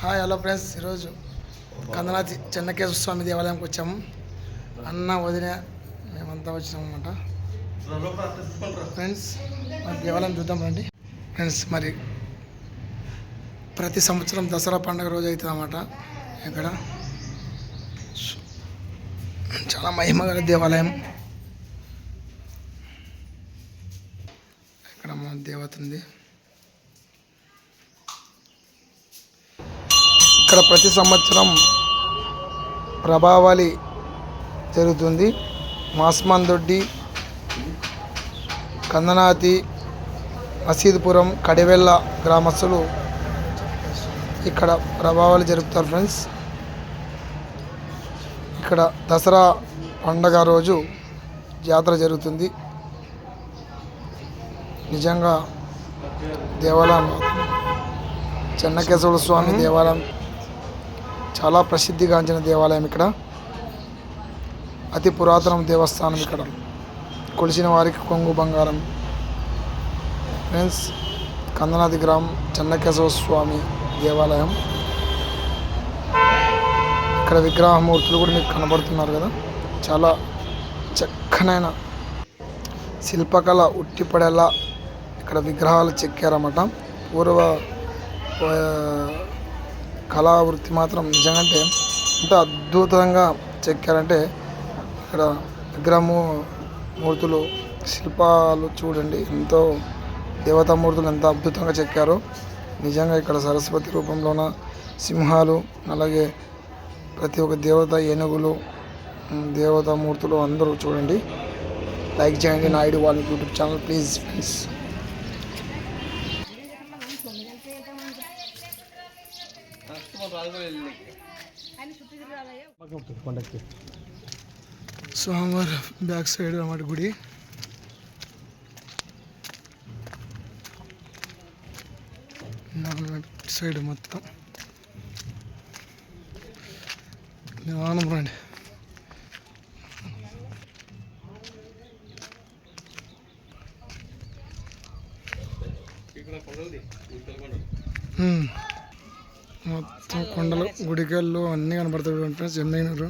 Hi hello friends ఈరోజు కందనాథి చెన్నకేశ్వర స్వామి దేవాలయంకి వచ్చాము. అన్న వదిన మేమంతా వచ్చినాం అనమాట ఫ్రెండ్స్ మరి దేవాలయం చూద్దాం రండి. ఫ్రెండ్స్ మరి ప్రతి సంవత్సరం దసరా పండుగ రోజు అవుతుంది అన్నమాట. ఇక్కడ. చాలా మహిమగల దేవాలయం. ఇక్కడ మా దేవత ఉంది. ఇక్కడ ప్రతి సంవత్సరం ప్రభావళి జరుగుతుంది. మాస్మందొడ్డి కందనాతి మసీదుపురం కడివెల్ల గ్రామస్తులు ఇక్కడ ప్రభావాలు జరుపుతారు ఫ్రెండ్స్. ఇక్కడ దసరా పండగ రోజు జాతర జరుగుతుంది. నిజంగా దేవాలయం చెన్నకేశవుల స్వామి దేవాలయం చాలా ప్రసిద్ధిగాంచిన దేవాలయం ఇక్కడ. అతి పురాతన దేవస్థానం ఇక్కడ. కొలిసిన వారికి కొంగు బంగారం. ఫ్రెండ్స్ కందనాది గ్రామం చెన్నకేశవ స్వామి దేవాలయం. ఇక్కడ విగ్రహమూర్తులు కూడా మీకు కనబడుతున్నారు కదా. చాలా చక్కనైన శిల్పకళ ఉట్టిపడేలా ఇక్కడ విగ్రహాలు చెక్కారన్నమాట. పూర్వ కళావృత్తి మాత్రం నిజంగా ఎంత అద్భుతంగా చెక్కారంటే ఇక్కడ విగ్రహము మూర్తులు శిల్పాలు చూడండి ఎంతో దేవతామూర్తులు ఎంత అద్భుతంగా చెక్కారో. నిజంగా ఇక్కడ సరస్వతి రూపంలోన సింహాలు అలాగే ప్రతి ఒక్క దేవత ఏనుగులు దేవతామూర్తులు అందరూ చూడండి. లైక్ చేయండి నాయుడు వాళ్ళ యూట్యూబ్ ఛానల్ ప్లీజ్ ఫ్రెండ్స్. స్వామివారి బ్యాక్ సైడ్ అన్నమాట గుడి. సైడ్ మొత్తం. నిదానం రండి. మొత్తం కొండలు గుడికల్లు అన్నీ కనబడతాయి ఫ్రెండ్స్ ఎన్నైనారు